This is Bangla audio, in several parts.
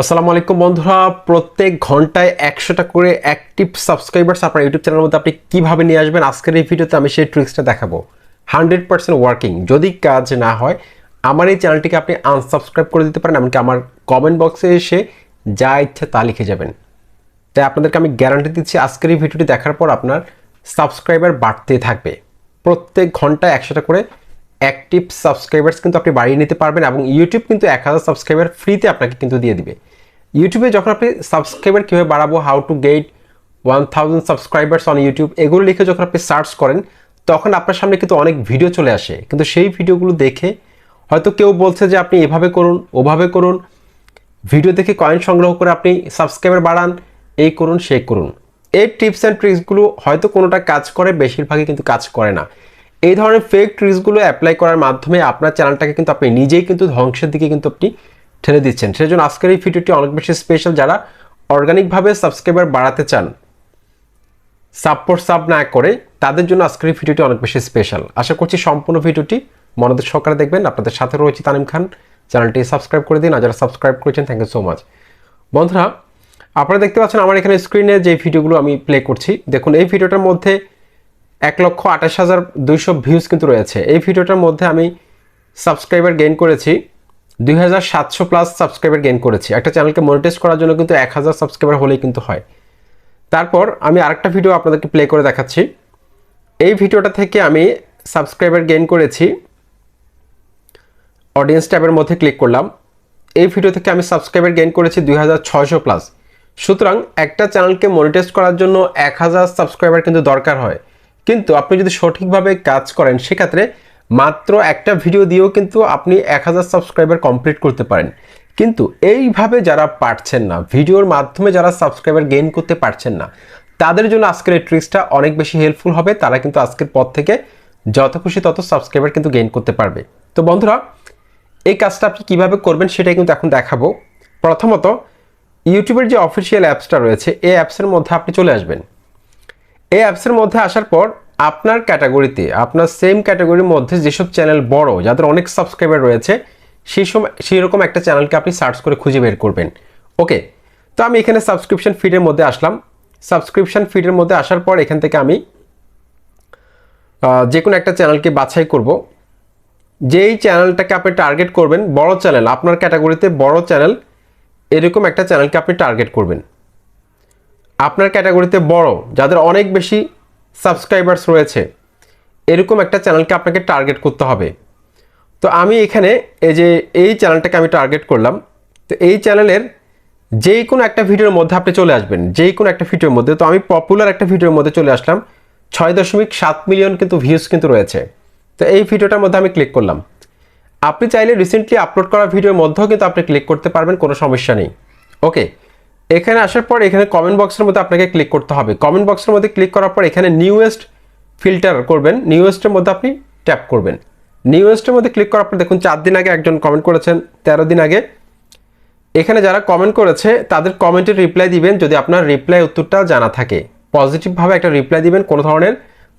আসসালামু আলাইকুম বন্ধুরা। প্রত্যেক ঘন্টায় একশোটা করে অ্যাক্টিভ সাবস্ক্রাইবার্স আপনার ইউটিউব চ্যানেলের মধ্যে আপনি কীভাবে নিয়ে আসবেন, আজকের এই ভিডিওতে আমি সেই ট্রিক্সটা দেখাবো। হান্ড্রেড পার্সেন্ট ওয়ার্কিং যদি কাজ না হয়, আমার এই চ্যানেলটিকে আপনি আনসাবস্ক্রাইব করে দিতে পারেন, এমনকি আমার কমেন্ট বক্সে এসে যা ইচ্ছা তা লিখে যাবেন। তাই আপনাদেরকে আমি গ্যারান্টি দিচ্ছি, আজকের এই ভিডিওটি দেখার পর আপনার সাবস্ক্রাইবার বাড়তে থাকবে। প্রত্যেক ঘন্টায় একশোটা করে অ্যাক্টিভ সাবস্ক্রাইবার্স কিন্তু আপনি বাড়িয়ে নিতে পারবেন এবং ইউটিউব কিন্তু এক হাজার সাবস্ক্রাইবার ফ্রিতে আপনাকে কিন্তু দিয়ে দিবে। ইউটিউবে যখন আপনি সাবস্ক্রাইবার কীভাবে বাড়াবো how to get one thousand subscribers on YouTube এগুলো লিখে যখন আপনি সার্চ করেন, তখন আপনার সামনে কিন্তু অনেক ভিডিও চলে আসে। কিন্তু সেই ভিডিওগুলো দেখে হয়তো কেউ বলছে যে আপনি এভাবে করুন, ওভাবে করুন। ভিডিও দেখে কয়েন সংগ্রহ করে আপনি সাবস্ক্রাইবার বাড়ান, এই করুন সে করুন। এই টিপস অ্যান্ড ট্রিক্সগুলো হয়তো কোনোটা কাজ করে, বেশিরভাগই কিন্তু কাজ করে না। এই ধরনের ফেক ট্রিক্সগুলো অ্যাপ্লাই করার মাধ্যমে আপনার চ্যানেলটাকে কিন্তু আপনি নিজেই কিন্তু ধ্বংসের দিকে কিন্তু আপনি ঠেলে দিচ্ছেন। সেজন্য আজকের এই ভিডিওটি অনেক বেশি স্পেশাল যারা অর্গানিকভাবে সাবস্ক্রাইবার বাড়াতে চান সাব পর সাব না করে, তাদের জন্য আজকের এই ভিডিওটি অনেক বেশি স্পেশাল আশা করছি সম্পূর্ণ ভিডিওটি মনোদের সহকারে দেখবেন। আপনাদের সাথে রয়েছে তানিম খান। চ্যানেলটি সাবস্ক্রাইব করে দিন। আর যারা সাবস্ক্রাইব করেছেন থ্যাংক ইউ সো মাচ বন্ধুরা, আপনারা দেখতে পাচ্ছেন আমার এখানে স্ক্রিনে যে ভিডিওগুলো আমি প্লে করছি। দেখুন, এই ভিডিওটার মধ্যে এক লক্ষ আঠাশ হাজার দুইশো ভিউজ কিন্তু রয়েছে। এই ভিডিওটার মধ্যে আমি সাবস্ক্রাইবার গেইন করেছি, দুই হাজার সাতশো প্লাস সাবস্ক্রাইবার গেইন করেছি। একটা চ্যানেলকে মনিটাইজ করার জন্য কিন্তু এক হাজার সাবস্ক্রাইবার হলেই কিন্তু হয়। তারপর আমি আরেকটা ভিডিও আপনাদেরকে প্লে করে দেখাচ্ছি। এই ভিডিওটা থেকে আমি সাবস্ক্রাইবার গেইন করেছি অডিয়েন্স ট্যাবের মধ্যে ক্লিক করলাম। এই ভিডিও থেকে আমি সাবস্ক্রাইবার গেইন করেছি দুই হাজার ছয়শো প্লাস সুতরাং একটা চ্যানেলকে মনিটাইজ করার জন্য এক হাজার সাবস্ক্রাইবার কিন্তু দরকার হয়। কিন্তু আপনি যদি সঠিকভাবে কাজ করেন, সেক্ষেত্রে মাত্র একটা ভিডিও দিয়েও কিন্তু আপনি এক হাজার সাবস্ক্রাইবার কমপ্লিট করতে পারেন। কিন্তু এইভাবে যারা পারছেন না ভিডিওর মাধ্যমে যারা সাবস্ক্রাইবার গেইন করতে পারছেন না, তাদের জন্য আজকের এই ট্রিক্সটা অনেক বেশি হেল্পফুল হবে। তারা কিন্তু আজকের পর থেকে যত খুশি তত সাবস্ক্রাইবার কিন্তু গেইন করতে পারবে। তো বন্ধুরা, এই কাজটা আপনি কীভাবে করবেন সেটাই কিন্তু এখন দেখাবো। প্রথমত ইউটিউবের যে অফিসিয়াল অ্যাপসটা রয়েছে, এই অ্যাপসের মধ্যে আপনি চলে আসবেন। এই অ্যাপসের মধ্যে আসার পর আপনার ক্যাটাগরিতে, আপনার সেম ক্যাটাগরির মধ্যে যেসব চ্যানেল বড়, যাদের অনেক সাবস্ক্রাইবার রয়েছে সেই সময় সেই রকম একটা চ্যানেলকে আপনি সার্চ করে খুঁজে বের করবেন। ওকে তো আমি এখানে সাবস্ক্রিপশন ফিডের মধ্যে আসলাম। সাবস্ক্রিপশন ফিডের মধ্যে আসার পর এখান থেকে আমি যে কোনো একটা চ্যানেলকে বাছাই করব। যেই চ্যানেলটাকে আপনি টার্গেট করবেন, বড় চ্যানেল আপনার ক্যাটাগরিতে বড় চ্যানেল এরকম একটা চ্যানেলকে আপনি টার্গেট করবেন। আপনার ক্যাটাগরিতে বড়, যাদের অনেক বেশি সাবস্ক্রাইবার্স রয়েছে। এরকম একটা চ্যানেলকে আপনাকে টার্গেট করতে হবে। তো আমি এখানে এই যে, এই চ্যানেলটাকে আমি টার্গেট করলাম। তো এই চ্যানেলের যেই কোনো একটা ভিডিওর মধ্যে আপনি চলে আসবেন যেই কোনো একটা ভিডিওর মধ্যে। তো আমি পপুলার একটা ভিডিওর মধ্যে চলে আসলাম। ছয় দশমিক সাত মিলিয়ন কিন্তু ভিউজ কিন্তু রয়েছে। তো এই ভিডিওটার মধ্যে আমি ক্লিক করলাম। আপনি চাইলে রিসেন্টলি আপলোড করা ভিডিওর মধ্যেও কিন্তু আপনি ক্লিক করতে পারবেন, কোনো সমস্যা নেই। ওকে এখানে আসার পর এখানে কমেন্ট বক্সের মধ্যে আপনাকে ক্লিক করতে হবে। কমেন্ট বক্সের মধ্যে ক্লিক করার পর এখানে নিউয়েস্ট ফিল্টার করবেন। নিউয়েস্টের মধ্যে আপনি ট্যাপ করবেন। নিউয়েস্টের মধ্যে ক্লিক করার পর দেখুন, চার দিন আগে একজন কমেন্ট করেছেন, তেরো দিন আগে। এখানে যারা কমেন্ট করেছে, তাদের কমেন্টের রিপ্লাই দিবেন যদি আপনার রিপ্লাই উত্তরটা জানা থাকে। পজিটিভভাবে একটা রিপ্লাই দিবেন, কোনো ধরনের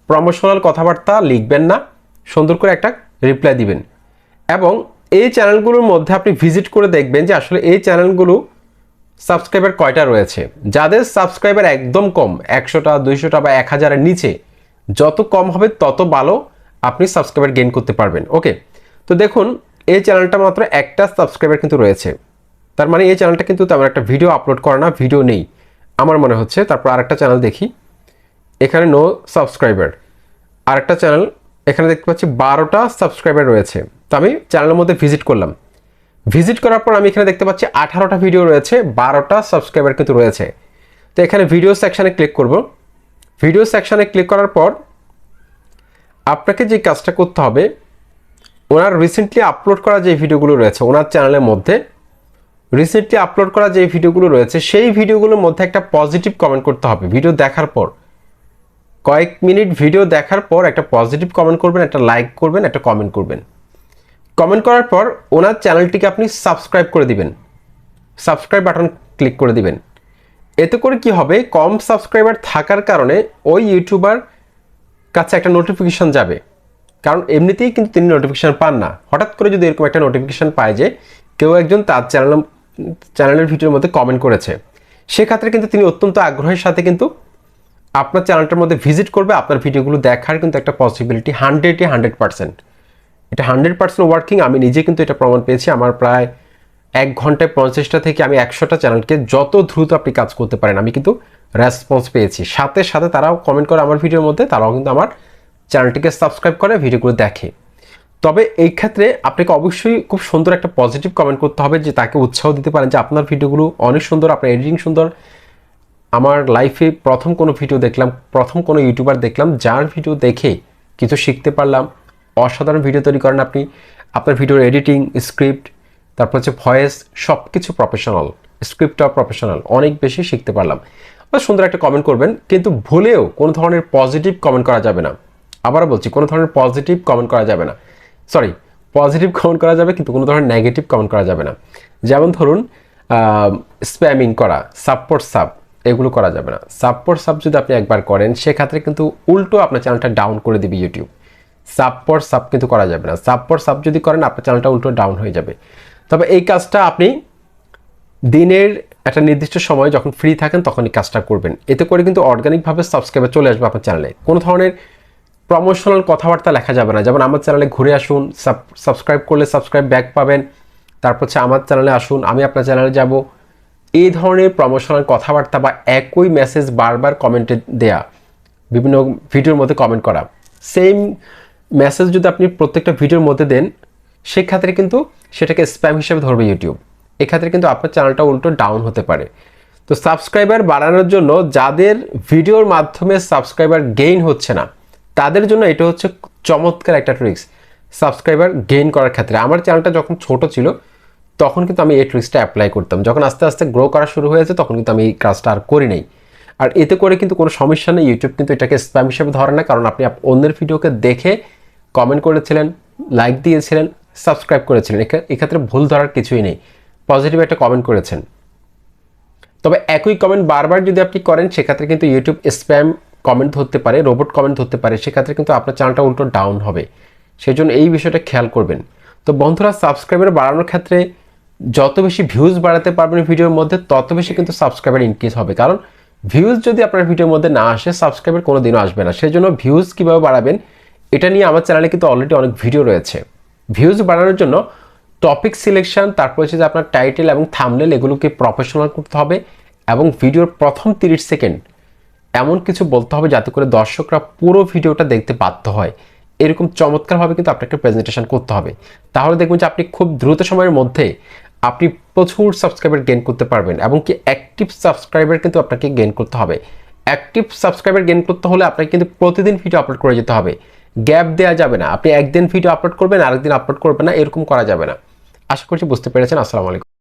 প্রমোশনাল কথাবার্তা লিখবেন না। সুন্দর করে একটা রিপ্লাই দিবেন। এবং এই চ্যানেলগুলোর মধ্যে আপনি ভিজিট করে দেখবেন যে আসলে এই চ্যানেলগুলো সাবস্ক্রাইবার কয়টা রয়েছে? যাদের সাবস্ক্রাইবার একদম কম, একশোটা, দুইশোটা বা এক হাজারের নিচে, যত কম হবে তত ভালো আপনি সাবস্ক্রাইবার গেইন করতে পারবেন। ওকে তো দেখুন, এই চ্যানেলটা মাত্র একটা সাবস্ক্রাইবার কিন্তু রয়েছে। তার মানে এই চ্যানেলটা কিন্তু তেমন একটা ভিডিও আপলোড করে না ভিডিও নেই। আমার মনে হচ্ছে, তারপর আরেকটা চ্যানেল দেখি। এখানে নো সাবস্ক্রাইবার আরেকটা চ্যানেল এখানে দেখতে পাচ্ছি বারোটা সাবস্ক্রাইবার রয়েছে। তো আমি চ্যানেলের মধ্যে ভিজিট করলাম। ভিজিট করার পর আমি এখানে দেখতে পাচ্ছি আঠারোটা ভিডিও রয়েছে, বারোটা সাবস্ক্রাইবার কিন্তু রয়েছে। তো এখানে ভিডিও সেকশানে ক্লিক করব। ভিডিও সেকশানে ক্লিক করার পর আপনাকে যে কাজটা করতে হবে, ওনার রিসেন্টলি আপলোড করা যে ভিডিওগুলো রয়েছে, ওনার চ্যানেলের মধ্যে রিসেন্টলি আপলোড করা যে ভিডিওগুলো রয়েছে, সেই ভিডিওগুলোর মধ্যে একটা পজিটিভ কমেন্ট করতে হবে। ভিডিও দেখার পর, কয়েক মিনিট ভিডিও দেখার পর একটা পজিটিভ কমেন্ট করবেন, একটা লাইক করবেন, একটা কমেন্ট করবেন। কমেন্ট করার পর ওনার চ্যানেলটিকে আপনি সাবস্ক্রাইব করে দিবেন। সাবস্ক্রাইব বাটন ক্লিক করে দিবেন। এতে করে কি হবে? কম সাবস্ক্রাইবার থাকার কারণে ওই ইউটিউবার কাছে একটা নোটিফিকেশান যাবে। কারণ এমনিতেই কিন্তু তিনি নোটিফিকেশান পান না। হঠাৎ করে যদি এরকম একটা নোটিফিকেশান পায় যে কেউ একজন তার চ্যানেল চ্যানেলের ভিডিওর মধ্যে কমেন্ট করেছে, সেক্ষেত্রে কিন্তু তিনি অত্যন্ত আগ্রহের সাথে কিন্তু আপনার চ্যানেলটার মধ্যে ভিজিট করবে, আপনার ভিডিওগুলো দেখার কিন্তু একটা পসিবিলিটি হান্ড্রেডে হান্ড্রেড পার্সেন্ট এটা হান্ড্রেড পার্সেন্ট ওয়ার্কিং আমি নিজে কিন্তু এটা প্রমাণ পেয়েছি। আমার প্রায় এক ঘন্টায় পঞ্চাশটা থেকে আমি একশোটা চ্যানেলকে যত দ্রুত আপনি কাজ করতে পারেন, আমি কিন্তু রেসপন্স পেয়েছি। সাথে সাথে তারাও কমেন্ট করে আমার ভিডিওর মধ্যে, তারাও কিন্তু আমার চ্যানেলটিকে সাবস্ক্রাইব করে, ভিডিওগুলো দেখে। তবে এই ক্ষেত্রে আপনাকে অবশ্যই খুব সুন্দর একটা পজিটিভ কমেন্ট করতে হবে যে তাকে উৎসাহ দিতে পারেন যে আপনার ভিডিওগুলো অনেক সুন্দর, আপনার এডিটিং সুন্দর। আমার লাইফে প্রথম কোনো ভিডিও দেখলাম, প্রথম কোনো ইউটিউবার দেখলাম, যার ভিডিও দেখে কিছু শিখতে পারলাম অসাধারণ ভিডিও তৈরি করেন আপনি। আপনার ভিডিওর এডিটিং স্ক্রিপ্ট তারপর হচ্ছে ভয়েস সব কিছু প্রফেশনাল স্ক্রিপ্টটাও প্রফেশনাল অনেক বেশি শিখতে পারলাম। বা সুন্দর একটা কমেন্ট করবেন, কিন্তু ভুলেও কোনো ধরনের পজিটিভ কমেন্ট করা যাবে না। আবারও বলছি, কোনো ধরনের পজিটিভ কমেন্ট করা যাবে না। সরি পজিটিভ কমেন্ট করা যাবে, কিন্তু কোনো ধরনের নেগেটিভ কমেন্ট করা যাবে না। যেমন ধরুন স্প্যামিং করা সাপোর্ট সাব এগুলো করা যাবে না। সাপোর্ট সাব যদি আপনি একবার করেন, সেক্ষেত্রে কিন্তু উল্টো আপনার চ্যানেলটা ডাউন করে দিবে ইউটিউব সাপোর্ট সাব কিন্তু করা যাবে না। সাপোর্ট সাব যদি করেন, আপনার চ্যানেলটা উল্টো ডাউন হয়ে যাবে। তবে এই কাজটা আপনি দিনের একটা নির্দিষ্ট সময় যখন ফ্রি থাকেন, তখন এই কাজটা করবেন। এতে করে কিন্তু অর্গানিকভাবে সাবস্ক্রাইবার চলে আসবে আপনার চ্যানেলে কোনো ধরনের প্রমোশনাল কথাবার্তা লেখা যাবে না। যেমন আমার চ্যানেলে ঘুরে আসুন সাবস্ক্রাইব করলে সাবস্ক্রাইব ব্যাক পাবেন। তারপর হচ্ছে আমার চ্যানেলে আসুন, আমি আপনার চ্যানেলে যাব। এই ধরনের প্রমোশনাল কথাবার্তা বা একই মেসেজ বারবার কমেন্টে দেয়া, বিভিন্ন ভিডিওর মধ্যে কমেন্ট করা। সেম মেসেজ যদি আপনি প্রত্যেকটা ভিডিওর মধ্যে দেন, সেক্ষেত্রে কিন্তু সেটাকে স্প্যাম হিসেবে ধরবে ইউটিউব এক্ষেত্রে কিন্তু আপনার চ্যানেলটা উল্টো ডাউন হতে পারে। তো সাবস্ক্রাইবার বাড়ানোর জন্য যাদের ভিডিওর মাধ্যমে সাবস্ক্রাইবার গেইন হচ্ছে না, তাদের জন্য এটা হচ্ছে চমৎকার একটা ট্রিক্স সাবস্ক্রাইবার গেইন করার ক্ষেত্রে। আমার চ্যানেলটা যখন ছোট ছিল, তখন কিন্তু আমি এই ট্রিক্সটা অ্যাপ্লাই করতাম। যখন আস্তে আস্তে গ্রো করা শুরু হয়েছে, তখন কিন্তু আমি এই কাজটা আর করি নাই। আর এতে করে কিন্তু কোনো সমস্যা নেই ইউটিউব কিন্তু এটাকে স্প্যাম হিসেবে ধরে না, কারণ আপনি অন্যের ভিডিওকে দেখে কমেন্ট করেছিলেন লাইক দিয়েছিলেন সাবস্ক্রাইব করেছিলেন। এক্ষে- এক্ষেত্রে ভুল ধরার কিছুই নেই। পজিটিভ একটা কমেন্ট করেছেন। তবে একই কমেন্ট বারবার যদি আপনি করেন, সেক্ষেত্রে কিন্তু ইউটিউব স্প্যাম কমেন্ট ধরতে পারে রোবট কমেন্ট ধরতে পারে। সেক্ষেত্রে কিন্তু আপনার চ্যানেলটা উল্টো ডাউন হবে। সেই জন্য এই বিষয়টা খেয়াল করবেন। তো বন্ধুরা সাবস্ক্রাইবার বাড়ানোর ক্ষেত্রে যত বেশি ভিউজ বাড়াতে পারবেন ভিডিওর মধ্যে, তত বেশি কিন্তু সাবস্ক্রাইবার ইনক্রিজ হবে। কারণ ভিউজ যদি আপনার ভিডিওর মধ্যে না আসে সাবস্ক্রাইবার কোনো দিনও আসবে না। সেই জন্য ভিউজ কীভাবে বাড়াবেন এটা নিয়ে আমার চ্যানেলে কিন্তু অলরেডি অনেক ভিডিও রয়েছে। ভিউজ বাড়ানোর জন্য টপিক সিলেকশন তারপর হচ্ছে যে আপনার টাইটেল এবং থামলেল এগুলোকে প্রফেশনাল করতে হবে এবং ভিডিওর প্রথম তিরিশ সেকেন্ড এমন কিছু বলতে হবে যাতে করে দর্শকরা পুরো ভিডিওটা দেখতে বাধ্য হয়। এরকম চমৎকারভাবে কিন্তু আপনাকে প্রেজেন্টেশন করতে হবে। তাহলে দেখবেন যে আপনি খুব দ্রুত সময়ের মধ্যে আপনি প্রচুর সাবস্ক্রাইবার গেইন করতে পারবেন এবং কি অ্যাক্টিভ সাবস্ক্রাইবার কিন্তু আপনাকে গেইন করতে হবে। অ্যাক্টিভ সাবস্ক্রাইবার গেইন করতে হলে আপনাকে কিন্তু প্রতিদিন ভিডিও আপলোড করে যেতে হবে। গ্যাপ দেওয়া যাবে না। আপনি একদিন ভিডিও আপলোড করবেন, আরেকদিন আপলোড করবেন না, এরকম করা যাবে না। আশা করছি বুঝতে পেরেছেন। আসসালামু আলাইকুম।